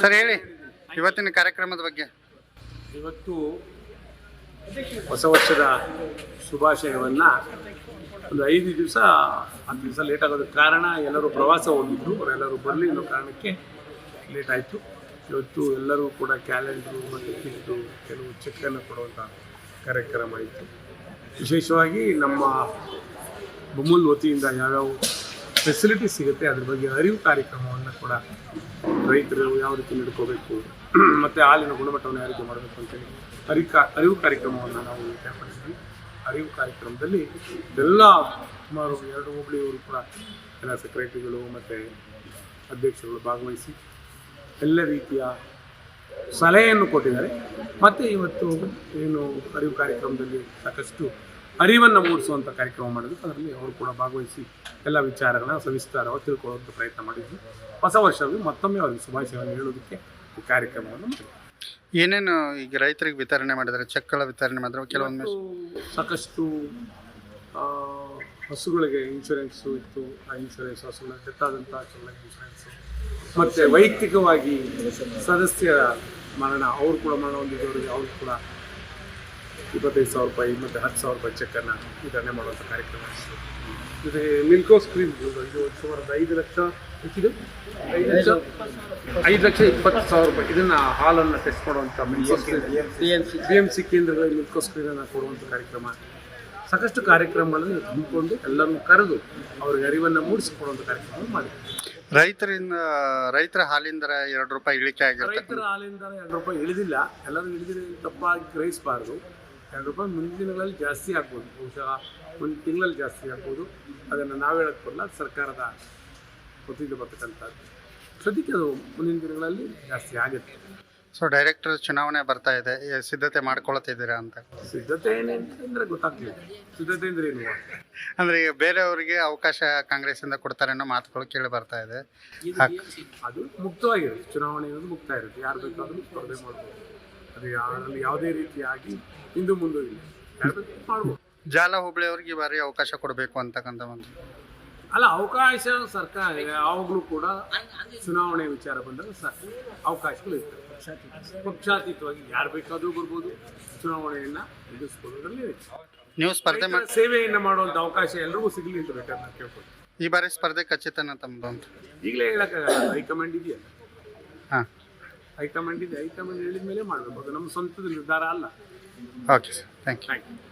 Sir ಹೇಳಿ. ಇವತ್ತಿನ ಕಾರ್ಯಕ್ರಮದ ಬಗ್ಗೆ. ಇವತ್ತು ಹೊಸ ವರ್ಷದ ಶುಭಾಶಯವನ್ನು ಒಂದು ಐದು ದಿವಸ ಹತ್ತು ದಿವಸ ಲೇಟ್ ಆಗೋದಕ್ಕೆ ಕಾರಣ ಎಲ್ಲರೂ ಪ್ರವಾಸ ಹೋಗಿದ್ರು. ಅವರೆಲ್ಲರೂ ಬರಲಿ ಅನ್ನೋ ಕಾರಣಕ್ಕೆ ಲೇಟ್ ಆಯಿತು. ಇವತ್ತು ಎಲ್ಲರೂ ಕೂಡ ಕ್ಯಾಲೆಂಡ್ರು ಮತ್ತು ಕಿಟ್ಟು ಕೆಲವು ಚೆಕ್ಕನ್ನು ಕೊಡುವಂಥ ಕಾರ್ಯಕ್ರಮ ಆಯಿತು. ವಿಶೇಷವಾಗಿ ನಮ್ಮ ಬೊಮ್ಮಲ್ ವತಿಯಿಂದ ಯಾವ್ಯಾವ ಫೆಸಿಲಿಟಿ ಸಿಗುತ್ತೆ ಅದ್ರ ಬಗ್ಗೆ ಅರಿವು ಕಾರ್ಯಕ್ರಮವನ್ನು ಕೂಡ ರೈತರು ಯಾವ ರೀತಿ ನಡ್ಕೋಬೇಕು? ಮತ್ತು ಹಾಲಿನ ಗುಣಮಟ್ಟವನ್ನು ಯಾವ ರೀತಿ ಮಾಡಬೇಕು ಅಂತೇಳಿ ಅರಿ ಅರಿವು ಕಾರ್ಯಕ್ರಮವನ್ನು ನಾವು ಏರ್ಪಡಿಸಿದ್ವಿ. ಅರಿವು ಕಾರ್ಯಕ್ರಮದಲ್ಲಿ ಎಲ್ಲ ಸುಮಾರು ಎರಡು ಹೋಬಳಿಯವರು ಕೂಡ ಎಲ್ಲ ಸೆಕ್ರೆಟರಿಗಳು ಮತ್ತು ಅಧ್ಯಕ್ಷರುಗಳು ಭಾಗವಹಿಸಿ ಎಲ್ಲ ರೀತಿಯ ಸಲಹೆಯನ್ನು ಕೊಟ್ಟಿದ್ದಾರೆ. ಮತ್ತು ಇವತ್ತು ಏನು ಅರಿವು ಕಾರ್ಯಕ್ರಮದಲ್ಲಿ ಸಾಕಷ್ಟು ಅರಿವನ್ನು ಮೂಡಿಸುವಂಥ ಕಾರ್ಯಕ್ರಮ ಮಾಡಿದ್ರು. ಅದರಲ್ಲಿ ಅವರು ಕೂಡ ಭಾಗವಹಿಸಿ ಎಲ್ಲ ವಿಚಾರಗಳನ್ನ ಸವಿಸ್ತಾರವಾಗಿ ತಿಳ್ಕೊಳ್ಳುವಂಥ ಪ್ರಯತ್ನ ಮಾಡಿದ್ವಿ ಹೊಸ ವರ್ಷವೂ ಮತ್ತೊಮ್ಮೆ ಅವರಿಗೆ ಶುಭಾಶಯವನ್ನು ಹೇಳೋದಕ್ಕೆ ಈ ಕಾರ್ಯಕ್ರಮವನ್ನು ಏನೇನು ಈಗ ರೈತರಿಗೆ ವಿತರಣೆ ಮಾಡಿದರೆ ಚೆಕ್ಗಳ ವಿತರಣೆ ಮಾಡಿದ್ರೆ ಕೆಲವೊಂದು ಮತ್ತು ಸಾಕಷ್ಟು ಹಸುಗಳಿಗೆ ಇನ್ಶೂರೆನ್ಸು ಇತ್ತು. ಆ ಇನ್ಶೂರೆನ್ಸ್ ಹಸುಗಳ ಕೆತ್ತಾದಂಥ ಹಸುಗಳ ಇನ್ಶೂರೆನ್ಸು ಮತ್ತು ವೈಯಕ್ತಿಕವಾಗಿ ಸದಸ್ಯರ ಮರಣ ಅವ್ರು ಕೂಡ ಮರಣ ಹೊಂದಿದ್ದವರಿಗೆ ಅವ್ರು ಕೂಡ ಇಪ್ಪತ್ತೈದು ಸಾವಿರ ರೂಪಾಯಿ ಮತ್ತು ಹತ್ತು ಸಾವಿರ ರೂಪಾಯಿ ಚೆಕ್ಕನ್ನು ವಿತರಣೆ ಮಾಡುವಂಥ ಕಾರ್ಯಕ್ರಮ ಇತ್ತು ಮಿಲ್ಕೋ ಸ್ಕ್ರೀನ್ ಇದು ಸುಮಾರು ಐದು ಲಕ್ಷ ಹೆಚ್ಚಿದೆ. ಐದು ಲಕ್ಷ. ಐದು ಲಕ್ಷ ಇಪ್ಪತ್ತು ಸಾವಿರ ರೂಪಾಯಿ. ಇದನ್ನು ಹಾಲನ್ನು ಟೆಸ್ಟ್ ಮಾಡುವಂಥ Milko screen B M C ಕೇಂದ್ರಗಳಲ್ಲಿ ಮಿಲ್ಕೋ ಸ್ಕ್ರೀನನ್ನು ಕೊಡುವಂಥ ಕಾರ್ಯಕ್ರಮ. ಸಾಕಷ್ಟು ಕಾರ್ಯಕ್ರಮಗಳನ್ನು ಹಮ್ಮಿಕೊಂಡು ಎಲ್ಲರನ್ನು ಕರೆದು ಅವ್ರಿಗೆ ಅರಿವನ್ನು ಮೂಡಿಸಿಕೊಡುವಂಥ ಕಾರ್ಯಕ್ರಮ ಮಾಡಿದ್ದೀವಿ ರೈತರಿಂದ ರೈತರ ಹಾಲಿಂದ ಎರಡು ರೂಪಾಯಿ ಇಳಿಕೆ ಆಗಿರುತ್ತೆ ರೈತರ ಹಾಲಿಂದ ಎರಡು ರೂಪಾಯಿ ಇಳಿದಿಲ್ಲ. ಎಲ್ಲರೂ ಇಳಿದಿರಿ ತಪ್ಪಾಗಿ ಗ್ರಹಿಸಬಾರ್ದು. ಎರಡು ರೂಪಾಯಿ ಮುಂದಿನ ದಿನಗಳಲ್ಲಿ ಜಾಸ್ತಿ ಆಗ್ಬೋದು. ಬಹುಶಃ ಒಂದು ತಿಂಗಳಲ್ಲಿ ಜಾಸ್ತಿ ಆಗ್ಬೋದು. ಅದನ್ನು ನಾವು ಹೇಳಕ್ಕೆ ಬರಲ್ಲ. ಸರ್ಕಾರದ ವತಿಯಿಂದ ಬರ್ತಕ್ಕಂಥದ್ದು. ಸದ್ಯಕ್ಕೆ ಅದು ಮುಂದಿನ ದಿನಗಳಲ್ಲಿ ಜಾಸ್ತಿ ಆಗುತ್ತೆ. ಸೊ ಡೈರೆಕ್ಟರ್ ಚುನಾವಣೆ ಬರ್ತಾ ಇದೆ. ಸಿದ್ಧತೆ ಮಾಡ್ಕೊಳ್ತಿದ್ದೀರಾ ಅಂತ. ಸಿದ್ಧತೆ ಏನೇಂದ್ರೆ ಗೊತ್ತಾಗ್ತಿಲ್ಲ. ಸಿದ್ಧತೆ ಅಂದ್ರೆ ಏನು? ಅಂದ್ರೆ ಈಗ ಬೇರೆಯವರಿಗೆ ಅವಕಾಶ ಕಾಂಗ್ರೆಸ್ಸಿಂದ ಕೊಡ್ತಾರೆ ಅನ್ನೋ ಮಾತುಗಳು ಕೇಳಿ ಬರ್ತಾ ಇದೆ. ಅದು ಮುಕ್ತವಾಗಿರುತ್ತೆ. ಚುನಾವಣೆ ಅನ್ನೋದು ಮುಕ್ತ ಇರುತ್ತೆ. ಯಾರು ಬೇಕಾದರೂ ಸ್ಪರ್ಧೆ ಮಾಡ್ಬೋದು. ಅದು ಯಾರಲ್ಲಿ ಯಾವುದೇ ರೀತಿಯಾಗಿ ಹಿಂದೂ ಮುಂದೆ ಮಾಡ್ಬೋದು. ಜಾಲ ಹೋಬಳಿ ಅವ್ರಿಗೆ ಬಾರಿ ಅವಕಾಶ ಕೊಡಬೇಕು ಅಂತಕ್ಕಂಥ ಒಂದು. ಅಲ್ಲ ಅವಕಾಶ ಸರ್ಕಾರ ಯಾವಾಗಲೂ ಕೂಡ ಚುನಾವಣೆ ವಿಚಾರ ಬಂದಾಗ ಸ ಅವಕಾಶಗಳು ಇರ್ತವೆ. ಪಕ್ಷಾತೀತವಾಗಿ ಯಾರು ಬೇಕಾದರೂ ಬರ್ಬೋದು. ಚುನಾವಣೆಯನ್ನು ಎದುರಿಸ್ಕೊಳ್ಳೋದ್ರಲ್ಲಿ ನೀವು ಸ್ಪರ್ಧೆ ಸೇವೆಯನ್ನು ಮಾಡುವಂಥ ಅವಕಾಶ ಎಲ್ಲರಿಗೂ ಸಿಗಲಿ ಅಂತ ಬೇಕಾದ್ರೆ ನಾನು ಈ ಬಾರಿ ಸ್ಪರ್ಧೆ ಖಚಿತನ ತಮ್ಮದು ಅಂತ. ಈಗಲೇ ಹೇಳಕ್ಕಾಗಲ್ಲ. ಹೈಕಮಾಂಡ್ ಇದೆಯಲ್ಲ. ಹಾಂ. ಹೈಕಮಾಂಡ್ ಇದೆ ಹೈಕಮಾಂಡ್ ಹೇಳಿದ ಮೇಲೆ ಮಾಡಬೇಕು. ಅದು ನಮ್ಮ ಸ್ವಂತದ ನಿರ್ಧಾರ ಅಲ್ಲ. Okay sir thank you thank you